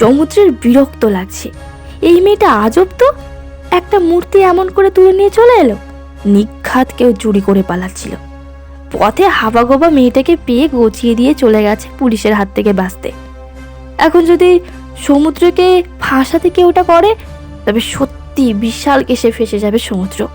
সমুদ্রের বিরক্ত লাগছে। এই মেয়েটা আজব তো। একটা মূর্তি এমন করে তুলে নিয়ে চলে এলো। নিঘাত কেউ চুরি করে পালাচ্ছিল। পথে হাবাগোবা মেয়েটাকে পেয়ে গচিয়ে দিয়ে চলে গেছে পুলিশের হাত থেকে বাঁচতে। এখন যদি সমুদ্রকে ফাঁসাতে কেউ ওটা করে, তবে সত্যি বিশাল কেসে ফেসে যাবে সমুদ্র।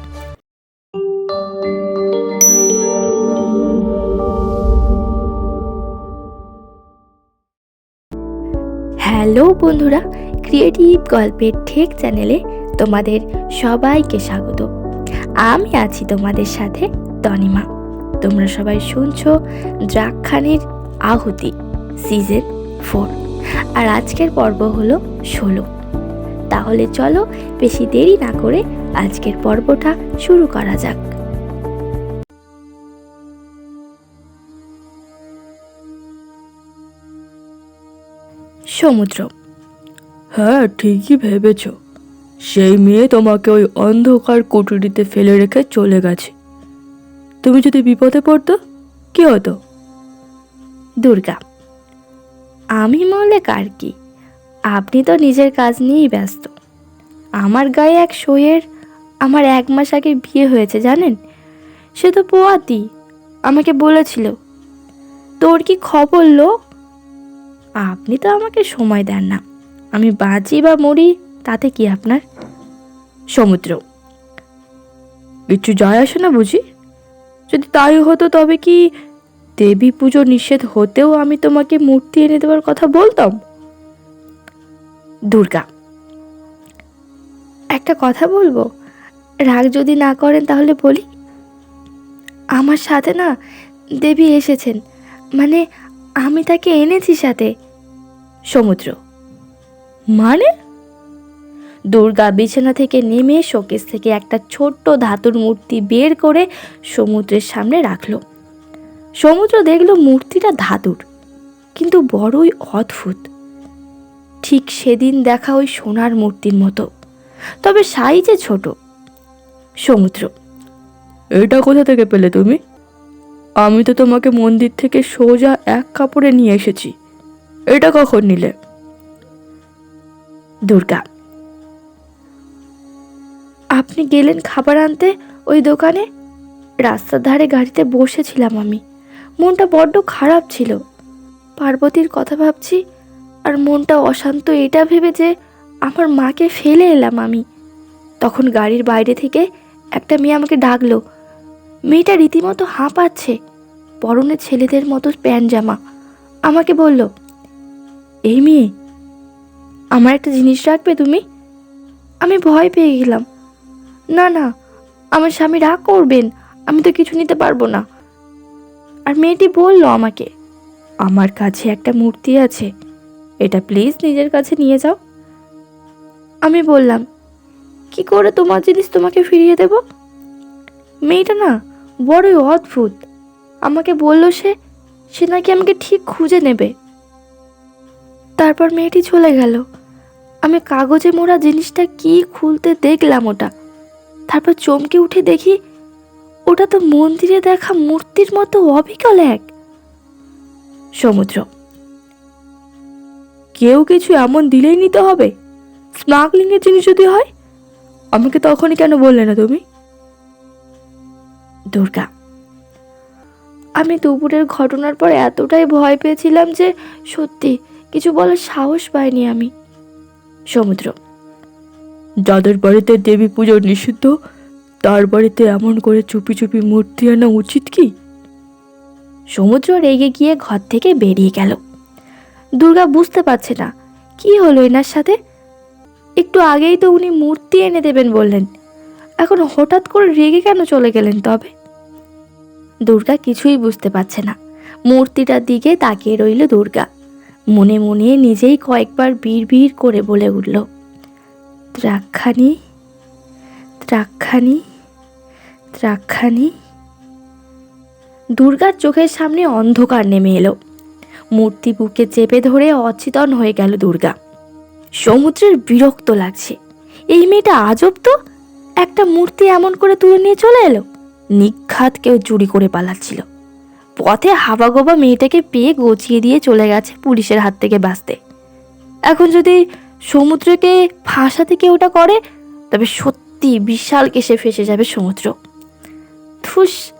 হ্যালো বন্ধুরা ক্রিয়েটিভ গল্পের ঠেক চ্যানেলে তোমাদের সবাইকে স্বাগত। আমি আছি তোমাদের সাথে তনিমা। তোমরা সবাই শুনছো দ্রাক্ষানির আহুতি সিজন ফোর আর আজকের পর্ব হলো ষোলো। তাহলে চলো বেশি দেরি না করে আজকের পর্বটা শুরু করা যাক। সমুদ্র। হ্যাঁ ঠিকই ভেবেছ। সেই মেয়ে তোমাকে ওই অন্ধকার কুটুরিতে ফেলে রেখে চলে গেছে। তুমি যদি বিপদে পড়তো, কি হতো? দুর্গা, আমি মলে কার কি? আপনি তো নিজের কাজ নিয়েই ব্যস্ত। আমার গায়ে এক শোয়ের, আমার এক মাস আগে বিয়ে হয়েছে, জানেন? সে তো পোয়াতি, আমাকে বলেছিল, তোর কি খবর লো আপনি তো আমাকে সময় দেন না। আমি বাঁচি বা মরি তাতে কি আপনার? সমুদ্র। কিছু যায় আসে না বুঝি? যদি তাই হতো তবে কি দেবী পুজো নিষেধ হতেও আমি তোমাকে মূর্তি এনে দেওয়ার কথা বলতাম? দুর্গা, একটা কথা বলব? রাগ যদি না করেন তাহলে বলি? আমার সাথে না দেবী এসেছেন। মানে আমি তাকে এনেছি সাথে। সমুদ্র। মানে? দুর্গা বিছানা থেকে নেমে শোকেস থেকে একটা ছোট্ট ধাতুর মূর্তি বের করে সমুদ্রের সামনে রাখল। সমুদ্র দেখল মূর্তিটা ধাতুর, কিন্তু বড়ই অদ্ভুত। ঠিক সেদিন দেখা ওই সোনার মূর্তির মতো, তবে সাইজে ছোট। সমুদ্র, এটা কোথা থেকে পেলে তুমি? আমি তো তোমাকে মন্দির থেকে সোজা এক কাপড়ে নিয়ে এসেছি। এটা কখন নিলে? দুর্গা। আপনি গেলেন খাবার আনতে ওই দোকানে? রাস্তার ধারে গাড়িতে বসেছিলাম আমি। মনটা বড্ড খারাপ ছিল। পার্বতীর কথা ভাবছি আর মনটা অশান্ত এটা ভেবে যে আমার মাকে ফেলে এলাম আমি। তখন গাড়ির বাইরে থেকে একটা মেয়ে আমাকে ডাকলো। মেয়েটা রীতিমতো হাঁপাচ্ছে। পরনে ছেলেদের মতো প্যান্ট জামা আমাকে বলল এই মেয়ে, আমার একটা জিনিস রাখবে তুমি? আমি ভয় পেয়ে গেলাম। না না, আমার স্বামী রাগ করবেন, আমি তো কিছু নিতে পারব না। আর মেয়েটি বলল আমাকে, আমার কাছে একটা মূর্তি আছে, এটা প্লিজ নিজের কাছে নিয়ে যাও। আমি বললাম, কি করে তোমার জিনিস তোমাকে ফিরিয়ে দেব? মেয়েটা না, বড়ই অদ্ভুত। আমাকে বলল সে সে নাকি আমাকে ঠিক খুঁজে নেবে। তারপর মেয়েটি চলে গেল। আমি কাগজে মোড়া জিনিসটা কি খুলতে দেখলাম ওটা। তারপর চমকে উঠে দেখি, ওটা তো মন্দিরে দেখা মূর্তির মতো অবিকল এক। সমুদ্র। কেউ কিছু এমন দিলেই নিতে হবে? স্মাগলিংয়ের জিনিস যদি হয়, আমাকে তখনই কেন বললে না তুমি? দুর্গা, আমি দুপুরের ঘটনার পর এতটাই ভয় পেয়েছিলাম যে সত্যি কিছু বলার সাহস পাইনি আমি। সমুদ্র। যাদের বাড়িতে দেবী পুজো নিষিদ্ধ তার বাড়িতে এমন করে চুপি চুপি মূর্তি আনা উচিত কি? সমুদ্র রেগে গিয়ে ঘর থেকে বেরিয়ে গেল। দুর্গা বুঝতে পারছে না কি হলো এনার সাথে? একটু আগেই তো উনি মূর্তি এনে দেবেন বললেন। এখন হঠাৎ করে রেগে কেন চলে গেলেন তবে? দুর্গা কিছুই বুঝতে পারছে না। মূর্তিটার দিকে তাকিয়ে রইল দুর্গা। মনে মনে নিজেই কয়েকবার বিড় বীর করে বলে উঠল, দ্রাক্ষানি দ্রাক্ষানি দ্রাক্ষানি। দুর্গার চোখের সামনে অন্ধকার নেমে এলো। মূর্তি বুকে চেপে ধরে অচেতন হয়ে গেল দুর্গা। সমুদ্রের বিরক্ত লাগছে। এই মেয়েটা আজব তো! একটা মূর্তি এমন করে তুলে নিয়ে চলে এলো? নিঘাত কেউ চুরি করে পালাচ্ছিল। পথে হাবাগোবা মেয়েটাকে পেয়ে গচিয়ে দিয়ে চলে গেছে পুলিশের হাত থেকে বাঁচতে। এখন যদি সমুদ্রকে ফাঁসাতে কেউ ওটা করে, তবে সত্যি বিশাল কেসে ফেসে যাবে সমুদ্র। থুস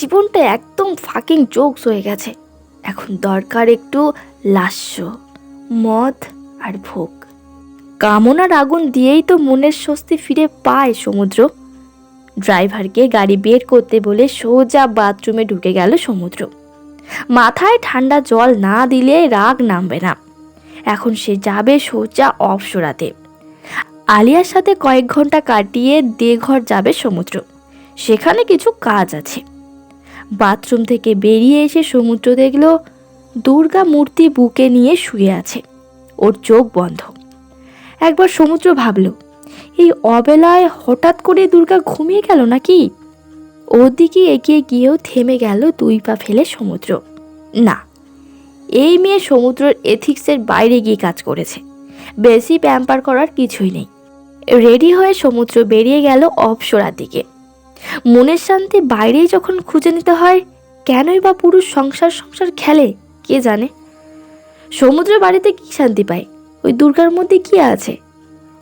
জীবনটা একদম ফাকিং জোকস হয়ে গেছে। এখন দরকার একটু লাস্য, মদ আর ভোগ। কামনার আগুন দিয়েই তো মনের স্বস্তি ফিরে পায় সমুদ্র। ড্রাইভারকে গাড়ি বের করতে বলে সোজা বাথরুমে ঢুকে গেল সমুদ্র। মাথায় ঠান্ডা জল না দিলে রাগ নামবে না। এখন সে যাবে সোজা অপসরাতে। আলিয়ার সাথে কয়েক ঘণ্টা কাটিয়ে দেঘর যাবে সমুদ্র। সেখানে কিছু কাজ আছে। বাথরুম থেকে বেরিয়ে এসে সমুদ্র দেখল দুর্গা মূর্তি বুকে নিয়ে শুয়ে আছে। ওর চোখ বন্ধ। একবার সমুদ্র ভাবল এই অবেলায় হঠাৎ করে দুর্গা ঘুমিয়ে গেল নাকি? ওর দিকে এগিয়ে গিয়েও থেমে গেল দুই পা ফেলে সমুদ্র। না, এই মেয়ে সমুদ্রের এথিক্সের বাইরে গিয়ে কাজ করেছে। বেশি প্যাম্পার করার কিছুই নেই। রেডি হয়ে সমুদ্র বেরিয়ে গেল অপসরার দিকে। মনের শান্তি বাইরেই যখন খুঁজে নিতে হয়, কেনই বা পুরুষ সংসার সংসার খেলে, কে জানে? সমুদ্র বাড়িতে কি শান্তি পায়? ওই দুর্গার মধ্যে কি আছে?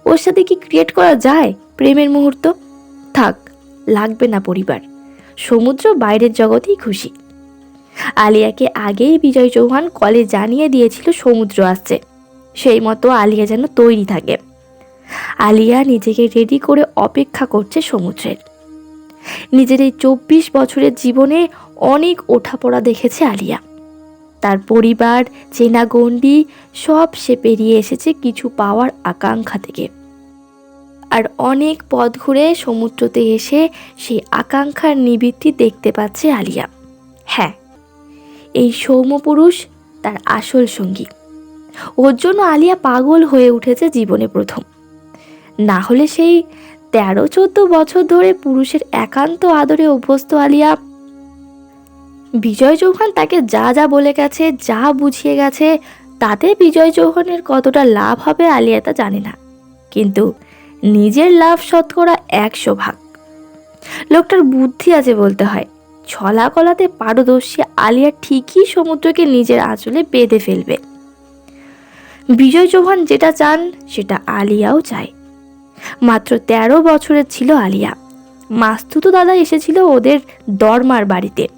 ওর সাথে কি ক্রিয়েট করা যায়? প্রেমের মুহূর্ত? থাক, লাগবে না পরিবার। সমুদ্র বাইরের জগতেই খুশি। আলিয়াকে আগেই বিজয় চৌহান কলে জানিয়ে দিয়েছিল সমুদ্র আসছে। সেই মতো আলিয়া যেন তৈরি থাকে। আলিয়া নিজেকে রেডি করে অপেক্ষা করছে সমুদ্রের। নিজের এই চব্বিশ বছরের জীবনে অনেক ওঠাপড়া দেখেছে আলিয়া। তার পরিবার চেনা গণ্ডি সব সে পেরিয়ে এসেছে কিছু পাওয়ার আকাঙ্ক্ষা থেকে। আর অনেক পথ ঘুরে সমুদ্রতে এসে সেই আকাঙ্ক্ষার নিবৃত্তি দেখতে পাচ্ছে আলিয়া। হ্যাঁ এই সৌম্যপুরুষ তার আসল সঙ্গী। ওর জন্য আলিয়া পাগল হয়ে উঠেছে জীবনে প্রথম। না হলে সেই তেরো চোদ্দ বছর ধরে পুরুষের একান্ত আদরে অভ্যস্ত আলিয়া বিজয় চৌহান তাকে যা যা বলে গেছে, যা বুঝিয়ে গেছে, তাতে বিজয় চৌহানের কতটা লাভ হবে আলিয়া তা জানে না। কিন্তু নিজের লাভ শতকরা একশো ভাগ লোকটার বুদ্ধি আছে বলতে হয়। ছলা কলাতে পারদর্শী আলিয়া ঠিকই সমুদ্রকে নিজের আঁচলে বেঁধে ফেলবে। বিজয় চৌহান যেটা চান, সেটা আলিয়াও চায়। মাত্র তেরো বছরের ছিল আলিয়া। মাস্তুতো দাদা এসেছিল ওদের দরমার বাড়িতে।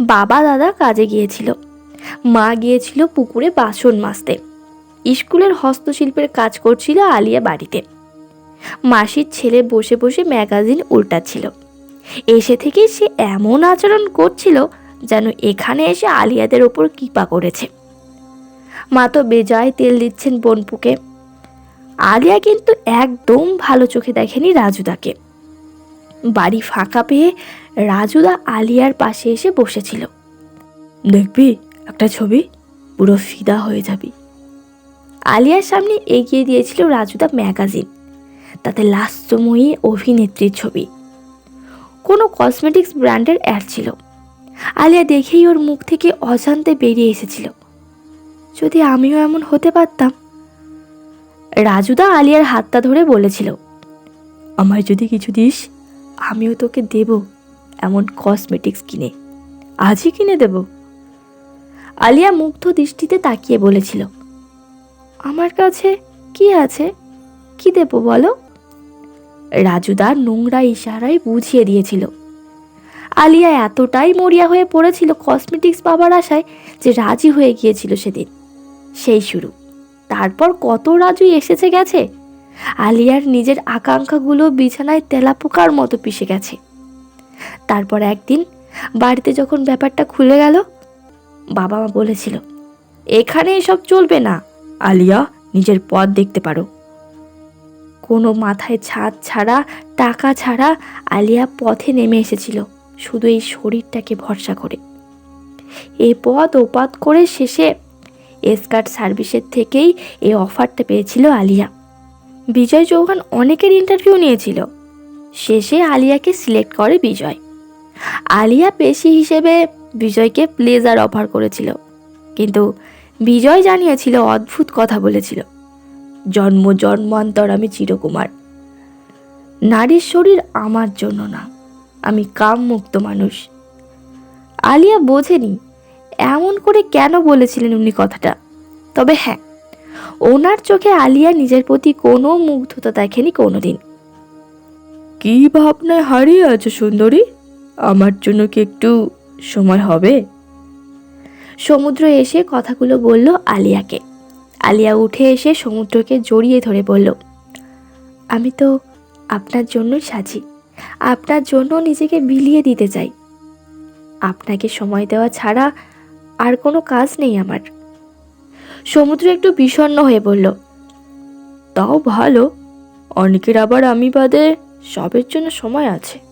বাবা দাদা কাজে গিয়েছিল। মা গিয়েছিল পুকুরে বাসন মাজতে। স্কুলের হস্তশিল্পের কাজ করছিল আলিয়া বাড়িতে। মাসির ছেলে বসে বসে ম্যাগাজিন উল্টাচ্ছিল। এসে থেকেই সে এমন আচরণ করছিল যেন এখানে এসে আলিয়াদের ওপর কৃপা করেছে। মা তো বেজায় তেল দিচ্ছেন বনপুকে। আলিয়া কিন্তু একদম ভালো চোখে দেখেনি রাজুদাকে। বাড়ি ফাঁকা পেয়ে রাজুদা আলিয়ার পাশে এসে বসেছিল। দেখবি, একটা ছবি, পুরো ফিদা হয়ে যাবি। আলিয়ার সামনে এগিয়ে দিয়েছিল রাজুদা ম্যাগাজিন, তাতে লাস্যময়ী অভিনেত্রীর ছবি। কোনো কসমেটিক্স ব্র্যান্ডের অ্যাড ছিল। আলিয়া দেখেই ওর মুখ থেকে অজান্তে বেরিয়ে এসেছিল। যদি আমিও এমন হতে পারতাম। রাজুদা আলিয়ার হাতটা ধরে বলেছিল, আমায় যদি কিছু দিস আমিও তোকে দেব এমন কসমেটিক্স কিনে। আজই কিনে দেব। আলিয়া মুগ্ধ দৃষ্টিতে তাকিয়ে বলেছিল, আমার কাছে কি আছে? কি দেব বলো? রাজুদা নোংরা ইশারায় বুঝিয়ে দিয়েছিল, আলিয়া এতটাই মরিয়া হয়ে পড়েছিল কসমেটিক্স পাবার আশায় যে রাজি হয়ে গিয়েছিল সেদিন। সেই শুরু। তারপর কত রাজু এসেছে গেছে? আলিয়ার নিজের আকাঙ্ক্ষাগুলো বিছানায় তেলাপোকার মতো পিষে গেছে। তারপর একদিন বাড়িতে যখন ব্যাপারটা খুলে গেল, বাবা মা বলেছিল, এখানে এসব চলবে না। আলিয়া, নিজের পথ দেখতে পারো। কোনো মাথায় ছাদ ছাড়া, টাকা ছাড়া আলিয়া পথে নেমে এসেছিল, শুধু এই শরীরটাকে ভরসা করে। এ পথ ওপাত করে শেষে এসকার্ট সার্ভিসের থেকেই এই অফারটা পেয়েছিল আলিয়া। বিজয় চৌহান অনেকের ইন্টারভিউ নিয়েছিল। শেষে আলিয়াকে সিলেক্ট করে বিজয়। আলিয়া পেশি হিসেবে বিজয়কে প্লেজার অফার করেছিল। কিন্তু বিজয় জানিয়েছিল, অদ্ভুত কথা বলেছিল। জন্ম জন্মান্তর আমি চিরকুমার। নারীর শরীর আমার জন্য না। আমি কাম মুক্ত মানুষ। আলিয়া বোঝেনি, এমন করে কেন বলেছিলেন উনি কথাটা? তবে হ্যাঁ ওনার চোখে আলিয়া নিজের প্রতি কোনো মুগ্ধতা দেখেনি কোনোদিন। কি ভাবনায় হারিয়ে আছো সুন্দরী? আমার জন্য কি একটু সময় হবে? সমুদ্র এসে কথাগুলো বলল আলিয়াকে। আলিয়া উঠে এসে সমুদ্রকে জড়িয়ে ধরে বলল আমি তো আপনার জন্যই সাজি। আপনার জন্য নিজেকে বিলিয়ে দিতে চাই। আপনাকে সময় দেওয়া ছাড়া আর কোনো কাজ নেই আমার। সমুদ্র একটু বিষণ্ণ হয়ে বলল, তাও ভালো। অনেকের আবার আমি বাদে সবের জন্য সময় আছে।